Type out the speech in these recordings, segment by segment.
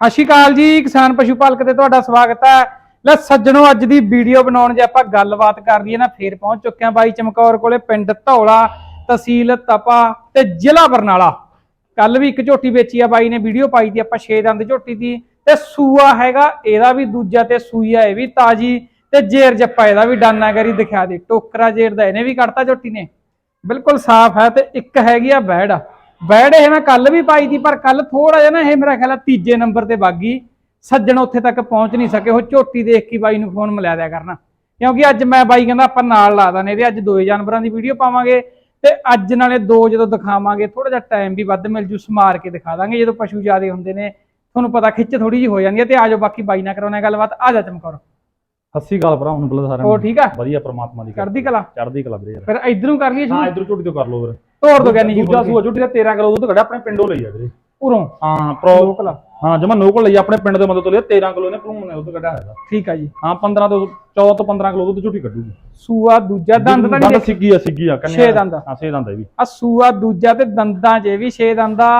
ਸਤਿ ਸ਼੍ਰੀ ਅਕਾਲ ਜੀ, ਕਿਸਾਨ ਪਸ਼ੂ ਪਾਲਕ ਤੇ ਤੁਹਾਡਾ ਸਵਾਗਤ ਹੈ। ਲੈ ਸੱਜਣੋ, ਅੱਜ ਦੀ ਵੀਡੀਓ ਬਣਾਉਣ ਜੇ ਆਪਾਂ ਗੱਲਬਾਤ ਕਰ ਲਈਏ ਨਾ, ਫੇਰ ਪਹੁੰਚ ਚੁੱਕੇ ਹਾਂ ਬਾਈ ਚਮਕੌਰ ਕੋਲੇ, ਪਿੰਡ ਧੌਲਾ, ਤਹਿਸੀਲ ਤਪਾ ਤੇ ਜ਼ਿਲ੍ਹਾ ਬਰਨਾਲਾ। ਕੱਲ ਵੀ ਇੱਕ ਝੋਟੀ ਵੇਚੀ ਆ ਬਾਈ ਨੇ, ਵੀਡੀਓ ਪਾਈ ਦੀ ਆਪਾਂ 6 ਦੰਦ ਝੋਟੀ ਦੀ। ਤੇ ਸੂਆ ਹੈਗਾ, ਇਹਦਾ ਵੀ ਦੂਜਾ ਤੇ ਸੂਈ ਆ, ਇਹ ਵੀ ਤਾਜੀ ਤੇ ਜੇਰ ਜੱਪਾ, ਇਹਦਾ ਵੀ ਡਾਨਾ ਕਰੀ ਦਿਖਾ ਦੇ। ਟੋਕਰਾ ਜੇਰ ਦਾ ਇਹਨੇ ਵੀ ਕੱਢਤਾ ਝੋਟੀ ਨੇ। ਬਿਲਕੁਲ ਸਾਫ਼ ਹੈ ਤੇ ਇੱਕ ਹੈਗੀ ਆ ਬੈੜ। ਬੈੜ ਇਹ ਮੈਂ ਕੱਲ ਵੀ ਪਾਈ ਦੀ ਪਰ ਕੱਲ ਥੋੜਾ ਜਿਹਾ ਨਾ ਇਹ ਮੇਰਾ ਖਿਆਲ ਆ ਤੀਜੇ ਨੰਬਰ ਤੇ ਬਾਗੀ ਸੱਜਣ ਉੱਥੇ ਤੱਕ ਪਹੁੰਚ ਨਹੀਂ ਸਕੇ ਉਹ ਝੋਟੀ ਦੇਖ ਕੇ ਬਾਈ ਨੂੰ ਫੋਨ ਮਿਲਾ ਦਿਆ ਕਰਨਾ। ਕਿਉਂਕਿ ਅੱਜ ਮੈਂ ਬਾਈ ਕਹਿੰਦਾ ਆਪਾਂ ਨਾਲ ਲਾ ਦਾਂ ਇਹਦੇ ਅੱਜ ਦੋਏ ਜਾਨਵਰਾਂ ਦੀ ਵੀਡੀਓ ਪਾਵਾਂਗੇ ਤੇ ਅੱਜ ਨਾਲੇ ਦੋ ਜਦੋਂ ਦਿਖਾਵਾਂਗੇ ਥੋੜਾ ਜਿਹਾ ਟਾਈਮ ਵੀ ਵੱਧ ਮਿਲ ਜੂ ਸਮਾਰ ਕੇ ਦਿਖਾ ਦਾਂਗੇ ਜਦੋਂ ਪਸ਼ੂ ਜ਼ਿਆਦੇ ਹੁੰਦੇ ਨੇ ਤੁਹਾਨੂੰ ਪਤਾ ਖਿੱਚ ਥੋੜੀ ਜੀ ਹੋ ਜਾਂਦੀ ਹੈ ਤੇ ਆਜੋ ਬਾਕੀ ਬਾਈ ਨਾਲ ਕਰਾਉਣਾ ਗੱਲਬਾਤ ਆ ਜਾ ਚਮਕੌਰ। ਸ਼੍ਰੀ ਅਕਾਲ ਭਰਾ ਹੁਣ ਬੁਲਾ ਸਾਰਿਆਂ ਹੋਰ ਠੀਕ ਆ? ਵਧੀਆ ਪ੍ਰਮਾਤਮਾ ਦੀ ਕਰਦੀ ਕਲਾ? ਚੜ੍ਹਦੀ ਕਲਾ ਵੀਰੇ। ਫਿਰ ਇਧਰੋਂ ਕਰ ਲਈਏ ਹਾਂ ਸ਼ੁਰੂ ਇਧਰ ਝੋਟੀ ਤੋਂ ਕਰ ਲਓ ਵੀਰੇ ਤੋੜ ਦੋ ਗਿਆਨੀ ਜੀ ਦੂਜਾ ਸੂਆ ਝੋਟੀ ਦਾ 13 ਕਿਲੋ ਦੁੱਧ ਕੱਢਿਆ ਆਪਣੇ ਪਿੰਡੋਂ ਲਈ ਆ ਵੀਰੇ। ਉਰੋਂ। ਹਾਂ ਪ੍ਰੋ ਲੋਕਲ ਹਾਂ ਜਮਾ ਨੋਕਲ ਲਈ ਆ, ਆਪਣੇ ਪਿੰਡ ਦੇ ਮਦਦ ਤੋਂ ਲਿਆ 13 ਕਿਲੋ ਨੇ ਭਲੂਣ ਨੇ ਦੁੱਧ ਕੱਢਿਆ ਹੈਗਾ। ਠੀਕ ਆ ਜੀ। ਹਾਂ 15 ਤੋਂ 14 ਤੋਂ 15 ਕਿਲੋ ਦੁੱਧ ਝੋਟੀ ਕੱਢੂਗੀ। ਸੂਆ ਦੂਜਾ ਦੰਦ ਤਾਂ ਨਹੀਂ ਦੰਦ ਸਿੱਗੀ ਆ ਸਿੱਗੀ ਆ ਕੰਨਿਆ ਛੇ ਦੰਦ। ਹਾਂ ਛੇ ਦੰਦ ਹੈ ਵੀ। ਆ ਸੂਆ ਦੂਜਾ ਤੇ ਦੰਦਾਂ 'ਚ ਵੀ ਛੇ ਦੰਦਾ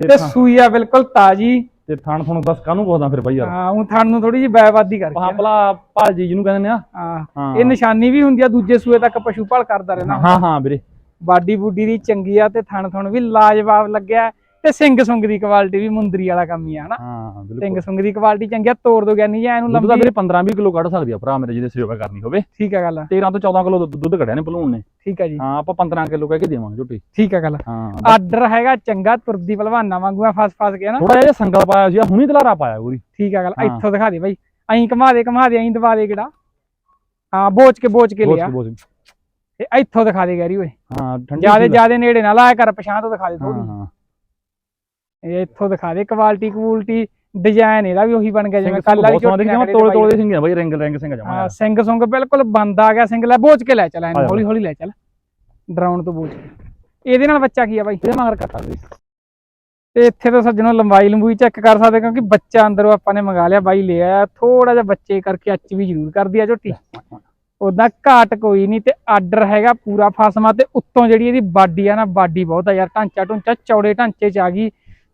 ਤੇ ਸੂਈ ਆ ਬਿਲਕੁਲ ਤਾਜੀ। ਤੇ ਥਣ ਤੁਹਾਨੂੰ ਦੱਸ ਕਾਹਨੂੰ ਪੁੱਛਦਾ ਫਿਰ ਬਾਈ ਯਾਰ? ਹਾਂ ਉਹ ਥਣ ਨੂੰ ਥੋੜੀ ਜਿਹੀ ਬੈਵਾਦੀ ਕਰਕੇ ਹਾਂ ਭਲਾ ਭਾਜੀ ਜਿਹਨੂੰ ਕਹਿੰਦੇ ਨੇ ਆ ਹਾਂ ਹਾਂ। ਇਹ ਨਿਸ਼ਾਨੀ ਵੀ ਹੁੰਦੀ ਆ ਦੂਜੇ ਸੂਏ ਤੱਕ ਪਸ਼ੂ ਭਾਲ ਕਰਦਾ ਰਹਿਣਾ ਹਾਂ ਹਾਂ ਵੀਰੇ। ਬਾਡੀ ਬੁੱਡੀ ਦੀ ਚੰਗੀ ਆ ਤੇ ਥਣ ਥਣ ਵੀ ਲਾਜਵਾਬ ਲੱਗਿਆ ਤੇ ਸਿੰਘ ਸੁੰਗ ਦੀ ਕੁਆਲਿਟੀ ਵੀ ਮੁੰਦਰੀ ਵਾਲਾ ਕੰਮ ਹੀ ਆ ਹਨਾ? ਹਾਂ ਬਿਲਕੁਲ। ਸਿੰਘ ਸੁੰਗ ਦੀ ਕੁਆਲਿਟੀ ਚੰਗੀ ਆ ਤੋੜ ਦੋ ਗਿਆਨੀ ਜੀ ਇਹਨੂੰ ਲੰਬੀ ਵੀਰੇ 15 20 ਕਿਲੋ ਕੱਢ ਸਕਦੀ ਆ ਭਰਾ ਮੇਰੇ ਜਿਹਦੇ ਸੇਵਾ ਕਰਨੀ ਹੋਵੇ। ਠੀਕ ਆ ਗੱਲ 13 ਤੋਂ 14 ਕਿਲੋ ਦੁੱਧ ਕੱਢਿਆ ਨੇ ਭਲੂਣ ਨੇ। ਠੀਕ ਆ ਜੀ। ਹਾਂ ਆਪਾਂ 15 ਕਿਲੋ ਕਹਿ ਕੇ ਦੇਵਾਂਗੇ ਝੋਟੀ। ਠੀਕ ਆ ਗੱਲ ਹਾਂ। ਆਰਡਰ ਹੈਗਾ ਚੰਗਾ ਤੁਰਦੀ ਭਲਵਾਨਾ ਵਾਂਗੂ ਆ ਫਸ ਫਸ ਕੇ ਨਾ ਥੋੜਾ ਜਿਹਾ ਸੰਗਲ ਪਾਇਆ ਸੀ ਹੁਣੀ ਤਲਾਰਾ ਪਾਇਆ ਪੂਰੀ। ਠੀਕ ਆ ਗੱਲ। ਇੱਥੋਂ ਦਿਖਾ ਦੇ ਬਾਈ। ਐਂ ਘਮਾ ਦੇ ਘਮਾ ਦੇ ਐਂ ਦਬਾ ਦੇ ਕਿਹੜਾ? ਹਾਂ ਬੋਚ ਕੇ ਬੋਚ ਕੇ ਲਿਆ। ਬਹੁਤ ਇਹ ਇੱਥੋਂ ਦਿਖਾ ਦੇ ਗੈਰੀ ਓਏ। ਹਾਂ ਠੰਡੀ ਜਿਆਦੇ ਨੇੜੇ ਨਾ ਲਾਇਆ ਕਰ ਪਛਾਣ ਤੋਂ ਦਿਖਾ ਦੇ ਥੋੜੀ ਹਾਂ ਇਹ ਇੱਥੋਂ ਦਿਖਾ ਦੇ ਕੁਆਲਿਟੀ ਕੁਆਲਿਟੀ ਡਿਜ਼ਾਈਨ ਇਹਦਾ ਵੀ ਉਹੀ ਬਣ ਗਿਆ ਜਿਵੇਂ ਕੱਲ ਵਾਲੀ ਦੇਖਿਆ ਮੈਂ ਤੋਲੇ ਤੋਲੇ ਦੇ ਸਿੰਘ ਆ ਬਾਈ ਰਿੰਗ ਰਿੰਗ ਸਿੰਘ ਜਮਾ ਹਾਂ ਸਿੰਘ ਸੁੰਗ ਬਿਲਕੁਲ ਬੰਦ ਆ ਗਿਆ ਸਿੰਘ ਲੈ ਬੋਚ ਕੇ ਲੈ ਚੱਲ ਹੌਲੀ ਹੌਲੀ ਲੈ ਚੱਲ। ਡਰਾਉਣ ਤੋਂ ਬੋਚ ਕੇ। ਇਹਦੇ ਨਾਲ ਬੱਚਾ ਕੀ ਆ ਬਾਈ? ਇਹਦੇ ਮਗਰ ਕੱਟਾ ਦੇ ਤੇ ਇੱਥੇ ਤੋਂ ਸੱਜਣੋਂ ਲੰਬਾਈ ਲੰਬੂਈ ਚੈੱਕ ਕਰ ਸਕਦੇ ਕਿਉਂਕਿ ਬੱਚਾ ਅੰਦਰੋਂ ਆਪਾਂ ਨੇ ਮੰਗਾ ਲਿਆ ਬਾਈ ਲੈ ਆਇਆ ਥੋੜਾ ਜਿਹਾ ਬੱਚੇ ਕਰਕੇ ਅੱਚ ਵੀ ਜ਼ਰੂਰ ਕਰਦੀ ਆ ਝੋਟੀ। ਉਦਾਂ ਘਾਟ ਕੋਈ ਨਹੀਂ ਤੇ ਆਰਡਰ ਹੈਗਾ ਪੂਰਾ ਫਸਮਾ ਤੇ ਉੱਤੋਂ ਜਿਹੜੀ ਇਹਦੀ ਬਾਡੀ ਆ ਨਾ ਬਾਡੀ ਬਹੁਤ ਆ ਯਾਰ ਢਾਂਚਾ ਢੁੰਚਾ ਚੌੜੇ ਢਾਂਚੇ ਚ ਆ ਗਈ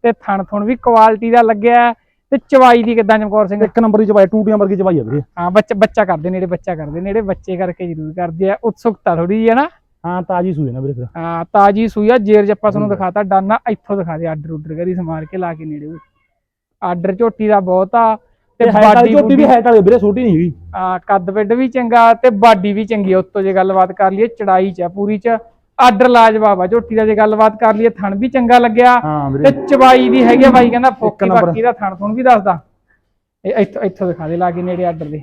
ਤੇ ਥਣ ਥੁਣ ਵੀ ਕੁਆਲਿਟੀ ਦਾ ਲੱਗਿਆ ਤੇ ਚਵਾਈ ਦੀ ਕਿਦਾਂ ਚਮਕੌਰ ਸਿੰਘ? ਇੱਕ ਨੰਬਰ ਦੀ ਚਵਾਈ ਟੂਟੀਆਂ ਵਰਗੀ ਚਵਾਈ ਆ ਵੀਰੇ। ਹਾਂ ਬੱਚਾ ਬੱਚਾ ਕਰਦੇ ਨੇੜੇ ਬੱਚਾ ਕਰਦੇ ਨੇੜੇ ਬੱਚੇ ਕਰਕੇ ਜ਼ਰੂਰ ਕਰਦੇ ਆ ਉਤਸੁਕਤਾ ਥੋੜੀ ਜਿਹੀ ਹੈ ਨਾ। ਹਾਂ ਤਾਜੀ ਸੂਏ ਨਾ ਵੀਰੇ ਫਿਰ। ਹਾਂ ਤਾਜੀ ਸੂਈ ਆ ਜੇਰ ਜੱਪਾ ਤੁਹਾਨੂੰ। ਦਿਖਾਤਾ ਡਾਨਾ ਇੱਥੋਂ ਦਿਖਾ ਦੇ ਆਰਡਰ ਉਡਰ ਕਰੀ ਸਮਾਰ ਕੇ ਲਾ ਕੇ ਨੇੜੇ। ਆਰਡਰ ਝੋਟੀ ਦਾ ਬਹੁਤ ਆ ਤੇ ਬਾਡੀ ਝੋਟੀ ਵੀ ਹਾਈਟ ਵਾਲੀ ਵੀਰੇ ਛੋਟੀ ਨਹੀਂ ਹੈਗੀ। ਆ ਕੱਦ ਵਿੱਡ ਵੀ ਚੰਗਾ ਤੇ ਬਾਡੀ ਵੀ ਚੰਗੀ ਆ ਉੱਤੋਂ ਜੇ ਗੱਲਬਾਤ ਕਰ ਲਈਏ ਚੜਾਈ ਚ ਆ ਪੂਰੀ ਚ। ਆਰਡਰ ਲਾਜਵਾਬ ਆ ਝੋਟੀ ਦਾ ਜੇ ਗੱਲਬਾਤ ਕਰ ਲਈਏ ਥਣ ਵੀ ਚੰਗਾ ਲੱਗਿਆ। ਤੇ ਚਵਾਈ ਦੀ ਹੈਗੀ ਆ ਬਾਈ ਕਹਿੰਦਾ ਫੋਕੀ। ਬਾਕੀ ਦਾ ਥਣ ਥੁਣ ਵੀ ਦੱਸਦਾ। ਇਹ ਇੱਥੋਂ ਇੱਥੋਂ ਦਿਖਾ ਦੇ ਲਾ ਕੇ ਨੇੜੇ ਆਰਡਰ ਦੇ।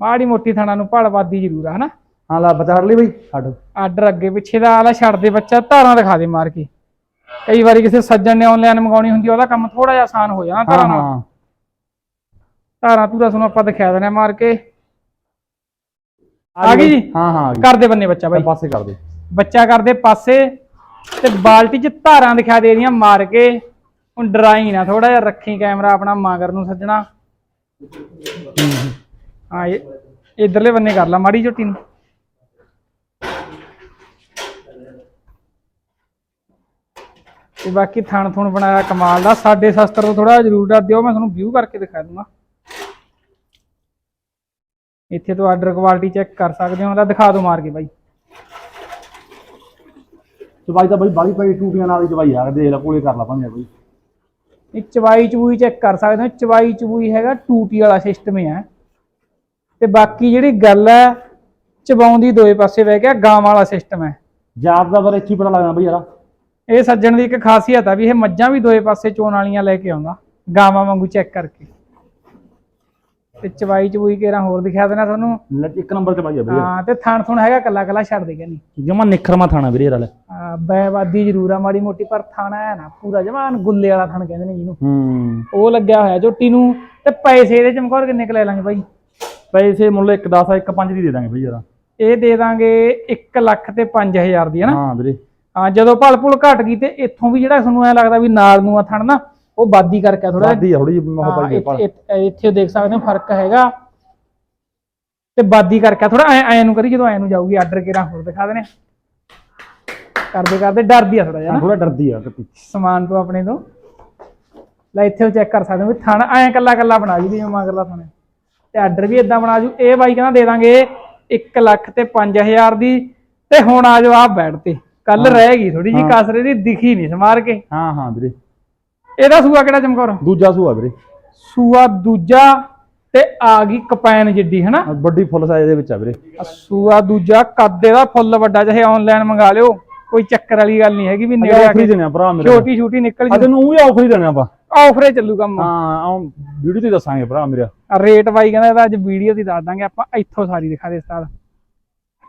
ਮਾੜੀ ਮੋਟੀ ਥਣਾ ਨੂੰ ਭਲਵਾਦੀ ਜ਼ਰੂਰ ਆ ਹਨਾ? ਹਾਂ ਲੈ ਬਚਾ ਲਈ ਬਈ ਛੱਡ। ਆਰਡਰ ਅੱਗੇ ਪਿੱਛੇ ਦਾ ਆਲਾ ਛੱਡ ਦੇ ਬੱਚਾ ਧਾਰਾਂ ਦਿਖਾ ਦੇ ਮਾਰ ਕੇ। ਕਈ ਵਾਰੀ ਕਿਸੇ ਸੱਜਣ ਨੇ ਆਨਲਾਈਨ ਮੰਗਾਉਣੀ ਹੁੰਦੀ ਉਹਦਾ ਕੰਮ ਥੋੜਾ ਜਿਹਾ ਆਸਾਨ ਹੋ ਜਾਣਾ ਧਾਰਾਂ ਨਾਲ। ਧਾਰਾਂ ਧੂਰਾ ਤੁਹਾਨੂੰ ਆਪਾਂ ਦਿਖਾ ਦੇਣਾ ਮਾਰ ਕੇ। ਆ ਗਈ ਜੀ? ਹਾਂ ਹਾਂ ਆ ਗਈ। ਕਰਦੇ ਬੰਨੇ ਬੱਚਾ ਬਾਈ। ਪਾਸੇ ਕਰ ਦੇ। ਬੱਚਾ ਕਰਦੇ ਪਾਸੇ ਤੇ ਬਾਲਟੀ 'ਚ ਧਾਰਾਂ ਦਿਖਾ ਦੇ ਰਹੀਆਂ ਮਾਰ ਕੇ। ਹੁਣ ਡਰਾਈ ਨਾ ਥੋੜਾ ਜਿਹਾ ਰੱਖੀ ਕੈਮਰਾ ਆਪਣਾ ਮਾਗਰ ਨੂੰ ਸੱਜਣਾ। ਹਾਂ ਇਹ ਇਧਰਲੇ ਬੰਨੇ ਕਰ ਲਾ ਮਾੜੀ ਝੋਟੀ ਨੂੰ। ਤੇ ਬਾਕੀ ਥਣ ਥੁਣ ਬਣਾਇਆ ਕਮਾਲ ਦਾ ਸਾਡੇ ਸ਼ਸਤਰ ਤੋਂ ਥੋੜਾ ਜ਼ਰੂਰ ਡਰ ਦਿਓ ਮੈਂ ਤੁਹਾਨੂੰ ਵਿਊ ਕਰਕੇ ਦਿਖਾ ਦੂੰਗਾ। ਇੱਥੇ ਤੋਂ ਆਰਡਰ ਕੁਆਲਿਟੀ ਚੈੱਕ ਕਰ ਸਕਦੇ ਹੋ ਉਹਦਾ ਦਿਖਾ ਦਿਓ ਮਾਰ ਕੇ ਬਾਈ। ਚਵਾਈ ਤਾਂ ਬਈ ਬਾਲੀ ਪਈ ਟੂਟੀਆਂ ਨਾਲ ਹੀ ਚਵਾਈ ਆ ਦੇਖ ਲੈ ਕੋਲੇ ਕਰ ਲਾ ਭਾਵੇਂ ਬਈ ਇਹ ਚਵਾਈ ਚਬੂਈ ਚੈੱਕ ਕਰ ਸਕਦੇ ਹੋ ਚਵਾਈ ਚਬੂਈ ਹੈਗਾ ਟੂਟੀ ਵਾਲਾ ਸਿਸਟਮ ਹੈ। ਤੇ ਬਾਕੀ ਜਿਹੜੀ ਗੱਲ ਹੈ ਚਬਾਉਂਦੀ ਦੋਏ ਪਾਸੇ ਬਹਿ ਗਿਆ ਗਾਂ ਵਾਲਾ ਸਿਸਟਮ ਹੈ। ਜਾਤ ਦਾ ਫਿਰ ਇੱਥੇ ਪਤਾ ਲੱਗਦਾ ਬਈ ਯਾਰ। ਇਹ ਸੱਜਣ ਦੀ ਇੱਕ ਖਾਸੀਅਤ ਆ ਵੀ ਇਹ ਮੱਝਾਂ ਵੀ ਦੋਏ ਪਾਸੇ ਚੋਣ ਵਾਲੀਆਂ ਲੈ ਕੇ ਆਉਂਦਾ ਗਾਵਾਂ ਵਾਂਗੂ ਚੈੱਕ ਕਰਕੇ। ਤੇ ਚਵਾਈ ਚਬੂਈ ਕੇਰਾ ਹੋਰ ਦਿਖਾ ਦੇਣਾ ਤੁਹਾਨੂੰ। ਲੈ ਇੱਕ ਨੰਬਰ ਆ ਵੀਰੇ। ਹਾਂ ਤੇ ਥਣ ਥੁਣ ਹੈਗਾ ਕੱਲਾ ਕੱਲਾ ਛੱਡ ਦੇ ਨਹੀਂ ਜਮਾ ਨਿਖਰਮਾ ਥਾਣਾ ਵੀਰੇ ਯਾਰ ਲੈ। ਆ ਬੈਵਾਦੀ ਜ਼ਰੂਰ ਆ ਮਾੜੀ ਮੋਟੀ ਪਰ ਥਾਣਾ ਹੈ ਨਾ ਪੂਰਾ ਜਮਾਨ ਗੁੱਲੇ ਵਾਲਾ ਥਣ ਕਹਿੰਦੇ ਨੇ ਜਿਹਨੂੰ। ਹੂੰ। ਉਹ ਲੱਗਿਆ ਹੋਇਆ ਝੋਟੀ ਨੂੰ ਤੇ ਪੈਸੇ ਇਹਦੇ ਚਮਕੌਰ ਕਿੰਨੇ ਕੁ ਲੈ ਲਾਂਗੇ ਬਾਈ? ਪੈਸੇ ਮੁੱਲ 1 10 1 5 ਦੀ ਦੇ ਦਾਂਗੇ ਬਈ ਯਾਰ ਇਹ ਦੇ ਦਾਂਗੇ 1 ਲੱਖ ਤੇ 5000 ਦੀ ਹੈ ਨਾ। ਹਾਂ ਵੀਰੇ। ਹਾਂ ਜਦੋਂ ਭਲ ਭੁਲ ਘਟ ਗਈ ਤੇ ਇੱਥੋਂ ਵੀ ਜਿਹੜਾ ਤੁਹਾਨੂੰ ਐ ਲੱਗਦਾ ਵੀ ਨਾਲ ਨੂੰ ਆ ਥਣ ਨਾ ਉਹ ਬਾਦੀ ਕਰਕੇ ਥੋੜਾ ਵਾਦੀ ਆ ਥੋੜੀ ਜਿਹੀ ਮੋਹ ਪਾਈ ਆ ਭਾਲ। ਇੱਥੇ ਦੇਖ ਸਕਦੇ ਹੋ ਫ਼ਰਕ ਹੈਗਾ। ਤੇ ਬਾਦੀ ਕਰਕੇ ਥੋੜਾ ਐ ਐ ਨੂੰ ਕਰੀ ਜਦੋਂ ਐ ਨੂੰ ਜਾਊਗੀ ਆਰਡਰ ਕਿਹੜਾ ਹੋਰ ਦਿਖਾ ਦੇਣੇ। ਕਰਦੇ ਕਰਦੇ ਡਰਦੀ ਆ ਥੋੜਾ ਜਿਹਾ। ਨਾ ਥੋੜਾ ਡਰਦੀ ਆ ਕੱਟੀ ਸਮਾਨ ਤੋਂ ਆਪਣੇ ਤੋਂ। ਲੈ ਇੱਥੇ ਚੈੱਕ ਕਰ ਸਕਦੇ ਹੋ ਵੀ ਥਣ ਐਂ ਕੱਲਾ ਕੱਲਾ ਬਣਾ ਜੂ ਜਿਵੇਂ ਮਗਰਲਾ ਥਣ। ਤੇ ਆਰਡਰ ਵੀ ਇਦਾਂ ਬਣਾ ਜੂ। ਇਹ ਬਾਈ ਕਹਿੰਦਾ ਦੇ ਦਾਂਗੇ 1 ਲੱਖ ਤੇ 5000 ਦੀ ਤੇ ਹੁਣ ਆ ਜਾਓ ਆਪ ਬੈਠ ਤੇ। ਕੱਲ ਰਹਿ ਗਈ ਥੋੜੀ ਜੀ। ਕਸਰੇ ਦੀ ਦਿਖੀ ਨਹੀਂ ਸਮਾਰ ਕੇ। ਹਾਂ ਹਾਂ ਵੀਰੇ। ਇਹਦਾ ਸੂਆ ਕਿਹੜਾ ਚਮਕੌਰ? ਦੂਜਾ ਸੂਆ ਵੀਰੇ। ਸੂਆ ਦੂਜਾ ਤੇ ਆ ਗਈ ਕਪੈਨ ਜਿੱਡੀ ਹਨਾ? ਵੱਡੀ ਫੁੱਲ ਸਾਈਜ਼ ਦੇ ਵਿੱਚ ਆ ਵੀਰੇ। ਸੂਆ ਦੂਜਾ ਕੱਦ ਇਹਦਾ ਫੁੱਲ ਵੱਡਾ ਚਾਹੇ ਆਨਲਾਈਨ ਮੰਗਾ ਲਿਓ ਕੋਈ ਚੱਕਰ ਵਾਲੀ ਗੱਲ ਨਹੀਂ ਹੈਗੀ ਵੀ ਨੇੜੇ ਆ ਹੀ ਕੇ ਦੇਣੇ ਆ ਭਰਾ ਮੇਰੇ। ਛੋਟੀ ਛੋਟੀ ਨਿਕਲ ਅੱਜ ਨੂੰ ਵੀ ਆਫਰ ਹੀ ਦੇਣੇ ਆਪਾਂ। ਆਫਰੇ ਚੱਲੂ ਕੰਮ ਹਾਂ ਆਹ ਵੀਡੀਓ ਤੇ ਦੱਸਾਂਗੇ ਭਰਾ ਮੇਰਾ। ਰੇਟ ਬਾਈ ਕਹਿੰਦਾ ਇਹਦਾ ਅੱਜ ਵੀਡੀਓ ਦੀ ਦੱਸ ਦਾਂਗੇ ਆਪਾਂ ਇੱਥੋਂ ਸਾਰੀ ਦਿਖਾ ਦੇ ਉਸਤਾਦ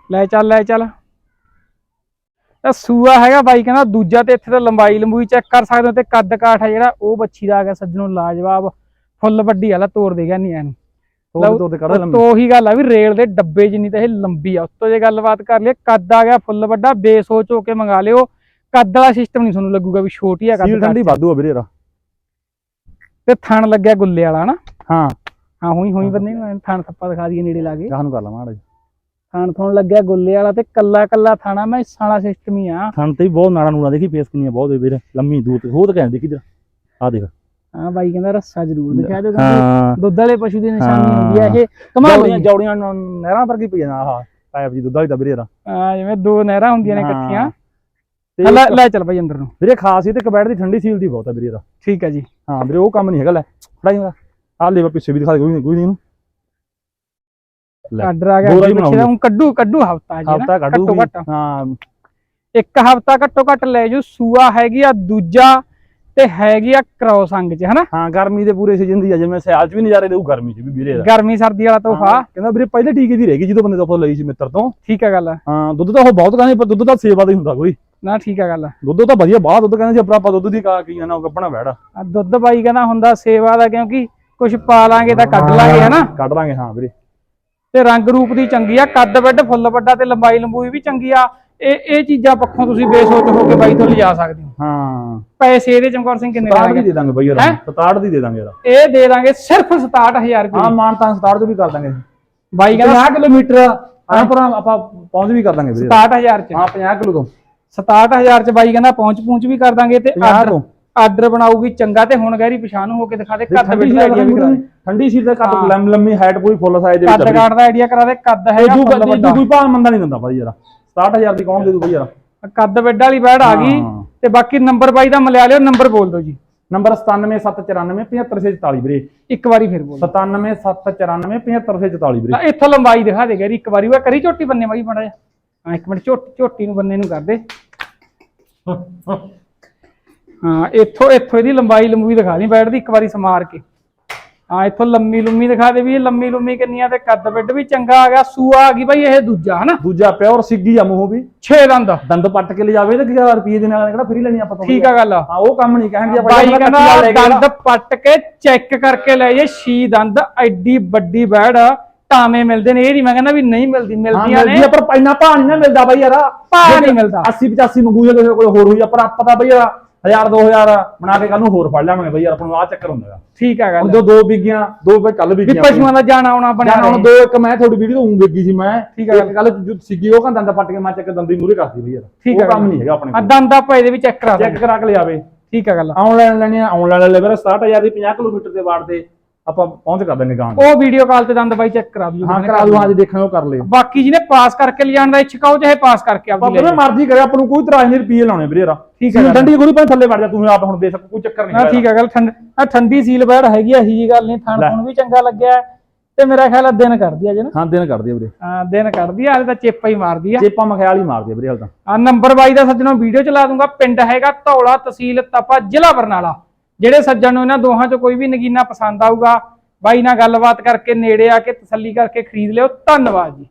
ਲੈ ਚੱਲ ਲੈ ਚੱਲ। ਤਾਂ ਸੂਆ ਹੈਗਾ ਬਾਈ ਕਹਿੰਦਾ ਦੂਜਾ ਤੇ ਇੱਥੇ ਤਾਂ ਲੰਬਾਈ ਲੰਬੂਈ ਚੈੱਕ ਕਰ ਸਕਦੇ ਹੋ ਤੇ ਕੱਦ ਕਾਠ ਹੈ ਜਿਹੜਾ ਉਹ ਬੱਚੀ ਦਾ ਆ ਗਿਆ ਸੱਜਣੋਂ ਲਾਜਵਾਬ ਫੁੱਲ ਵੱਡੀ ਵਾਲਾ ਤੋੜ ਦੇ ਗਿਆ ਨਹੀਂ ਐਨੂੰ ਤੇ ਉਹੀ ਗੱਲ ਆ ਵੀ ਰੇਲ ਦੇ ਡੱਬੇ ਜਿੰਨੀ ਤਾਂ ਇਹ ਲੰਬੀ ਆ ਉੱਤੋਂ ਜੇ ਗੱਲਬਾਤ ਕਰ ਲਈਏ ਕੱਦ ਆ ਗਿਆ ਫੁੱਲ ਵੱਡਾ ਬੇਸੋਚ ਹੋ ਕੇ ਮੰਗਾ ਲਿਓ। ਕੱਦ ਵਾਲਾ ਸਿਸਟਮ ਨਹੀਂ ਤੁਹਾਨੂੰ ਲੱਗੂਗਾ ਵੀ ਛੋਟੀ ਆ ਕੱਦ ਠੰਡੀ ਵਾਧੂ ਆ ਵੀਰੇ ਇਹਦਾ। ਤੇ ਥਣ ਲੱਗਿਆ ਗੁੱਲੇ ਵਾਲਾ ਨਾ ਹਾਂ। ਹਾਂ ਹੋਈ ਹੋਈ ਬੰਦੇ ਨੂੰ ਥਣ ਥੱਪਾ ਦਿਖਾ ਦਈਏ ਨੇੜੇ ਲਾ ਕੇ। ਗਾਹ ਨੂੰ ਕਰ ਲਵਾਂ ਮਾੜਾ ਥਣ ਥਣ ਲੱਗਿਆ ਗੁੱਲੇ ਵਾਲਾ ਤੇ ਕੱਲਾ ਕੱਲਾ ਥਾਣਾ ਮੈਂ ਸਾਲਾ ਸਿਸਟਮ ਹੀ ਆ। ਥਣ ਤੇ ਵੀ ਬਹੁਤ ਨਾੜਾ ਨੂੜਾ ਦੇਖੀ ਫੇਸ ਕਿੰਨੀ ਆ ਬਹੁਤ ਵੀਰੇ ਲੰਮੀ ਦੂਰ ਤੇ ਹੋਰ ਤਾਂ ਕਹਿੰਦੇ ਇਧਰ ਆ ਦੇਖ। ਹਾਂ ਬਾਈ ਕਹਿੰਦਾ ਰੱਸਾ ਜ਼ਰੂਰ ਦਿਖਾ ਦਿਓ ਹਾਂ। ਦੁੱਧ ਵਾਲੇ ਪਸ਼ੂ ਦੀ ਨਿਸ਼ਾਨੀ ਹਾਂ। ਹੁੰਦੀ ਆ ਇਹ। ਕਮਾਲ ਹੋਈ ਜੌੜੀਆਂ ਨਹਿਰਾਂ ਵਰਗੀ ਪਈ ਜਾਣਾ ਆਹ ਪਾਇਪ ਜੀ ਦੁੱਧ ਵਾਲੀ ਤਾਂ ਵੀਰੇ ਆ ਜਿਵੇਂ ਦੋ ਨਹਿਰਾਂ ਹੁੰਦੀਆਂ ਨੇ ਹਾਂ। ਇਕੱਠੀਆਂ। ਤੇ ਲੈ ਲੈ ਚੱਲ ਬਾਈ ਅੰਦਰ ਨੂੰ। ਵੀਰੇ ਖਾਸ ਹੀ ਤੇ ਕਬੈੜ ਦੀ ਠੰਡੀ ਸੀਲ ਦੀ ਬਹੁਤ ਆ ਵੀਰੇ ਠੀਕ ਹੈ ਜੀ। ਹਾਂ ਵੀਰੇ ਉਹ ਕੰਮ ਨਹੀਂ ਹੈਗਾ ਲੈ ਫੜਾਈ ਆ ਲੈ ਪਿੱਛੇ ਵੀ ਦਿਖਾ ਦੇ ਕੋਈ ਨਹੀਂ ਕੋਈ ਨਹੀਂ ਆਰਡਰ ਆ ਗਿਆ ਹੀ। ਊਂ ਕੱਢੂ ਕੱਢੂ ਹਫਤਾ ਜੀ ਹਾਂ। ਇੱਕ ਹਫਤਾ ਘੱਟੋ ਘੱਟ ਲੈ ਜੂ ਸੂਆ ਹੈਗੀ ਆ ਦੂਜਾ ਤੇ ਹੈਗੀ ਆ ਕ੍ਰੋਸ ਅੰਗ ਚ ਹਨਾ? ਹਾਂ ਗਰਮੀ ਦੇ ਪੂਰੇ ਸੀਜ਼ਨ ਦੀ ਆ ਜਿਵੇਂ ਸਿਆਲ ਚ ਵੀ ਨਜ਼ਾਰੇ ਦੇਊ ਗਰਮੀ ਚ ਵੀ ਵੀਰੇ ਗਰਮੀ ਸਰਦੀ ਵਾਲਾ ਤੋਹਫਾ। ਕਹਿੰਦਾ ਵੀਰੇ ਪਹਿਲੇ ਟੀਕੇ ਦੀ ਰਹੇਗੀ ਜਦੋਂ ਬੰਦੇ ਤੋਂ ਆਪਾਂ ਲਈ ਸੀ ਮਿੱਤਰ ਤੋਂ। ਠੀਕ ਹੈ ਗੱਲ। ਹਾਂ ਦੁੱਧ ਤਾਂ ਉਹ ਬਹੁਤ ਕਹਿੰਦੇ ਪਰ ਦੁੱਧ ਤਾਂ ਸੇਵਾ ਦਾ ਹੀ ਹੁੰਦਾ ਕੋਈ। ਨਾ ਠੀਕ ਹੈ ਗੱਲ। ਦੁੱਧ ਤਾਂ ਵਧੀਆ ਬਾਹਰ ਦੁੱਧ ਕਹਿੰਦੇ ਸੀ ਆਪਣਾ ਆਪਾਂ ਦੁੱਧ ਦੀ ਕਾ ਕੀ ਨਾ ਕੱਪਣਾ ਆ ਦੁੱਧ ਬਾਈ ਕਹਿੰਦਾ ਹੁੰਦਾ ਸੇਵਾ ਦਾ ਕਿਉਂਕਿ ਕੁਝ ਪਾ ਲਾਂਗੇ ਤਾਂ ਕੱਢ ਲਾਂਗੇ ਹਨਾ? ਕੱਢ ਲਾਂਗੇ ਹਾਂ ਵੀਰੇ। ਤੇ ਰੰਗ ਰੂਪ ਦੀ ਚੰਗੀ ਆ ਕੱਦ ਵੱਡ ਫੁੱਲ ਵੱਡਾ ਤੇ ਲੰਬਾਈ ਲੰਬੂਈ ਵੀ ਚੰਗੀ ਆ। ਇਹ ਇਹ ਚੀਜ਼ਾਂ ਪੱਖੋਂ ਤੁਸੀਂ ਬੇਸੋਚ ਹੋ ਕੇ ਬਾਈ ਤੋਂ ਲਿਜਾ ਸਕਦੇ ਹੋ। ਹਾਂ। ਪੈਸੇ ਇਹਦੇ ਚਮਕੌਰ ਸਿੰਘ ਕਿੰਨੇ ਸਤਾੜ ਦੀ ਲਾਗੇ ਦੇ ਦਾਂਗੇ ਬਈ ਯਾਰ ਹੈਂ? ਸਤਾੜ ਦੀ ਦੇ ਦਾਂਗੇ ਯਾਰ ਇਹ ਦੇ ਦਾਂਗੇ ਸਿਰਫ 67000 ਹਾਂ ਰੁਪਏ। ਮਾਨ ਤਾਂ ਸਤਾੜ ਤੋਂ ਵੀ ਕਰ ਦਾਂਗੇ। ਬਾਈ ਕਹਿੰਦਾ 50 ਕਿਲੋਮੀਟਰ ਪਰ ਆਪਾਂ ਪਹੁੰਚ ਵੀ ਕਰ ਦਾਂਗੇ ਵੀਰੇ। 67000 ਚ। ਹਾਂ 50 ਕਿਲੋ ਤੋਂ। 67000 ਚ ਬਾਈ ਕਹਿੰਦਾ ਪਹੁੰਚ ਪਹੁੰਚ ਵੀ ਕਰ ਦਾਂਗੇ ਤੇ 50 ਆਰਡਰ ਤੋਂ। ਆਰਡਰ ਬਣਾਊਗੀ ਚੰਗਾ ਤੇ ਹੁਣ ਗਹਿਰੀ ਪਛਾਣ ਹੋ ਕੇ ਦਿਖਾ ਦੇ ਕੱਦ ਠੰਡੀ ਦਾ ਆਈਡੀਆ ਵੀ ਕਰਾ ਦੇ ਠੰਡੀ ਸੀਲ ਦਾ ਕੱਦ ਹਾਂ। ਲੰਮ ਲੰਮੀ ਹਾਈਟ ਪੂਰੀ ਫੁੱਲ ਸਾਈਜ਼ ਦੇ ਵਿੱਚ ਕੱਦ। ਕਾਟ ਦਾ ਆਈਡੀਆ ਕਰਾ ਦੇ ਕੱਦ ਇਹ ਫੁੱਲ ਵੱਡਾ। ਕੋਈ ਭਾਅ ਮੰਦਾ ਨਹੀਂ ਦਿੰਦਾ ਭਾਈ ਯਾਰ। 67000 ਦੀ ਕੌਣ ਦੇ ਦੂ ਭਾਈ ਯਾਰ? ਕੱਦ ਵੱਡਾ ਵਾਲੀ ਬੈੜ ਆ ਗਈ ਹਾਂ। ਤੇ ਬਾਕੀ ਨੰਬਰ ਬਾਈ ਦਾ ਮਿਲਿਆ ਲਿਓ ਨੰਬਰ ਬੋਲ ਦਿਓ ਜੀ। ਨੰਬਰ 97794 75644 ਵੀਰੇ। ਇੱਕ ਵਾਰੀ ਫਿਰ ਬੋਲ 97794 75644 ਵੀਰੇ। ਇੱਥੋਂ ਲੰਬਾਈ ਦਿਖਾ ਦੇ ਗੈਰੀ ਇੱਕ ਵਾਰੀ ਉਹ ਕਰੀ ਝੋਟੀ ਬੰਨੇ ਮਾਈ ਮੜਾ ਹਾਂ ਇੱਕ ਮਿੰਟ ਝੋਟੀ ਝੋਟੀ ਨੂੰ ਬੰਨੇ ਨੂੰ ਕਰ ਦੇ। ਹਾਂ ਇੱਥੋਂ ਇੱਥੋਂ ਇਹਦੀ ਲੰਬਾਈ ਲੰਬੂਈ ਦਿਖਾ ਲਈ ਬੈਠ ਦੀ ਇੱਕ ਵਾਰੀ ਸਮਾਰ ਕੇ। ਹਾਂ ਇੱਥੋਂ ਲੰਮੀ ਲੰਮੀ ਦਿਖਾ ਦੇ ਵੀ ਇਹ ਲੰਮੀ ਲੰਮੀ ਕਿੰਨੀ ਆ ਤੇ ਕੱਦ ਬਿੱਡ ਵੀ ਚੰਗਾ ਆ ਗਿਆ ਸੂਆ ਆ ਗਈ ਬਾਈ ਇਹ ਦੂਜਾ ਹਨਾ? ਦੂਜਾ ਪਿਓਰ ਸਿੱਗੀ ਆ ਮੂੰਹ ਵੀ। 6 ਦੰਦ। ਦੰਦ ਪੱਟ ਕੇ ਲਿਜਾਵੇ ਤੇ 1000 ਰੁਪਏ ਦੇ ਨਾਲ ਕਿਹੜਾ ਫ੍ਰੀ ਲੈਣੀ ਆਪਾਂ ਤੋਂ? ਠੀਕ ਆ ਗੱਲ ਹਾਂ ਉਹ ਕੰਮ ਨਹੀਂ ਕਹਿਣਗੇ ਬਾਈ ਆਪਾਂ ਕਹਿੰਦਾ ਦੰਦ ਪੱਟ ਕੇ ਚੈੱਕ ਕਰਕੇ ਲੈ ਜੇ ਛੀ ਦੰਦ ਐਡੀ ਵੱਡੀ ਬੈੜ ਟਾਵੇਂ ਮਿਲਦੇ ਨੇ ਇਹ ਨਹੀਂ ਮੈਂ ਕਹਿੰਦਾ ਵੀ ਨਹੀਂ ਮਿਲਦੀ ਮਿਲਦੀਆਂ ਨੇ। ਪਰ ਪੈਨਾ ਭਾਅ ਨਹੀਂ ਨਾ ਮਿਲਦਾ ਬਾਈ ਯਾਰ। ਨਹੀਂ ਮਿਲਦਾ। 80 85 ਮੰਗੂ ਜੇ ਕਿਸੇ ਕੋਲ ਹੋਰ ਹੋਈ ਪਰ ਆਪਾਂ ਤਾਂ ਬਈ ਯਾਰ। 1000 2000 ਬਣਾ ਕੇ ਕੱਲ ਨੂੰ ਹੋਰ ਫੜ ਲਿਆਵਾਂਗੇ ਬਈ ਯਾਰ ਆਪਾਂ ਨੂੰ ਆਹ ਚੱਕਰ ਹੁੰਦਾ। ਹੈਗਾ ਠੀਕ ਆ ਗੱਲ। ਹੁਣ ਜੋ ਦੋ ਵਿਗੀਆਂ ਦੋ ਬਈ ਕੱਲ ਵੀ ਪਸ਼ੂਆਂ ਦਾ ਜਾਣਾ ਆਉਣਾ ਬਣਿਆ ਹੁਣ। ਦੋ ਇੱਕ ਮੈਂ ਤੁਹਾਡੀ ਵੀਡੀਓ ਉਂ ਵੇਗੀ ਸੀ ਮੈਂ। ਠੀਕ ਆ ਇੱਕ ਗੱਲ ਜੋ ਸਿੱਗੀ ਉਹ ਕਹਿੰਦਾ ਦੰਦ ਪੱਟ ਕੇ ਮੈਂ ਚੱਕ ਦੰਦੀ ਮੂਰੇ ਕਰਦੀ ਬਈ ਯਾਰ। ਠੀਕ ਆ ਉਹ ਕੰਮ। ਨਹੀਂ ਹੈਗਾ ਆਪਣੇ ਆ ਕੋਲ। ਦੰਦ ਆਪਾਂ ਇਹਦੇ ਵੀ ਚੈੱਕ ਕਰਾ ਚੈੱਕ ਕਰਾ ਕੇ ਲਿਆਵੇ। ਠੀਕ ਆ ਗੱਲ। ਆਨਲਾਈਨ ਲੈਣੇ ਆ ਆਨਲਾਈਨ ਲੈ ਵੀਰੇ 67000 ਦੀ 50 ਕਿਲੋਮੀਟਰ ਦੇ ਵਾਰ ਤੇ ਆਪਾਂ ਪਹੁੰਚ ਕਰ ਦਿੰਦੇ ਗਾਂ ਉਹ ਵੀਡੀਓ ਕਾਲ ਤੇ ਦੰਦ ਬਾਈ ਚੈੱਕ ਕਰਾ ਦਿਓ ਹਾਂ ਕਰਾ ਦੂ ਅੱਜ ਦੇਖਣਾ ਉਹ ਕਰ ਲਿਓ ਬਾਕੀ ਜਿਹਨੇ ਪਾਸ ਕਰਕੇ ਲਿਜਾਣ ਦਾ ਇੱਛਾ ਉਹ ਚਾਹੇ ਪਾਸ ਕਰਕੇ ਆਪਾਂ ਆਪਦੀ ਲੈ ਜਿਵੇਂ ਮਰਜ਼ੀ ਕਰੇ ਆਪਾਂ ਨੂੰ ਕੋਈ ਇਤਰਾਜ਼ ਨਹੀਂ ਰੁਪਏ ਲਾਉਣੇ ਵੀਰੇ ਯਾਰ ਠੀਕ ਹੈ ਗੱਲ। ਡੰਡੀ ਕੋਈ ਭਾਵੇਂ ਥੱਲੇ ਵੜ ਜਾ ਤੂੰ ਆਪ ਹੁਣ ਦੇ ਸਕ ਕੋਈ ਚੱਕਰ ਨਹੀਂ ਨਾ ਠੀਕ ਆ ਗੱਲ ਠੰਡ ਆ ਠੰਡੀ ਸੀਲ ਬੈੜ ਹੈਗੀ ਆ ਜੀ ਗੱਲ ਨਹੀਂ ਥਣ। ਥਣ ਵੀ ਚੰਗਾ ਲੱਗਿਆ ਹੈ। ਤੇ ਮੇਰਾ ਖਿਆਲ ਆ ਦਿਨ ਕਰਦੀ ਆ ਜਨ ਹਾਂ ਦਿਨ ਕਰਦੀ ਆ ਵੀਰੇ। ਹਾਂ ਦਿਨ ਕੱਢਦੀ ਆ ਹਾਲੇ ਤਾਂ ਚੇਪਾ ਹੀ ਮਾਰਦੀ ਆ। ਚੇਪਾ ਮਖਿਆਲ ਹੀ ਮਾਰਦੀ ਆ ਵੀਰੇ ਹਾਲ ਤਾਂ। ਆ ਨੰਬਰ ਬਾਈ ਦਾ ਸੱਜਣੋਂ ਵੀਡੀਓ ਚਲਾ ਦੂੰਗਾ ਪਿੰਡ ਹੈਗਾ ਧੌਲਾ ਤਹਿਸੀਲ ਤਪਾ ਜ਼ਿਲ੍ਹਾ ਬਰਨਾਲਾ। ਜਿਹੜੇ ਸੱਜਣ ਨੂੰ ਇਹਨਾਂ ਦੋਹਾਂ ਚੋਂ ਕੋਈ ਵੀ ਨਗੀਨਾ ਪਸੰਦ ਆਊਗਾ, ਬਾਈ ਨਾਲ ਗੱਲਬਾਤ ਕਰਕੇ, ਨੇੜੇ ਆ ਕੇ ਤਸੱਲੀ ਕਰਕੇ ਖਰੀਦ ਲਿਓ। ਧੰਨਵਾਦ ਜੀ।